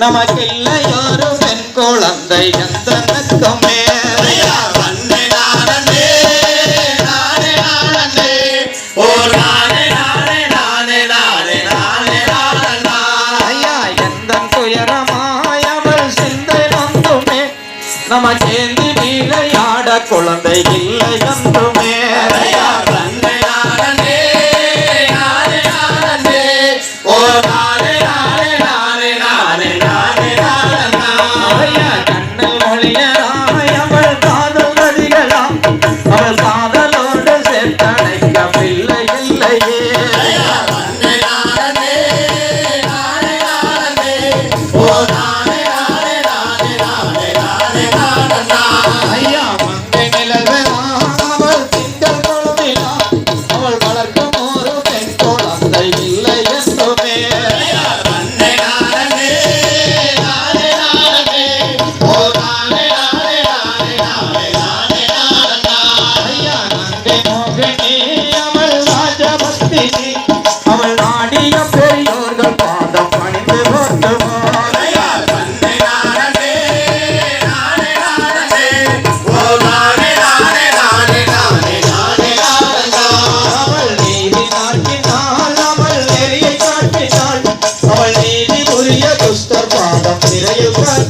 நமக்கில்லையொரு பெண் குழந்தை எந்தனுக்குமே. நம்ம சேர்ந்து விளையாட குழந்தை இல்லை என்றுமே. na na na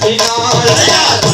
ਨਾਲ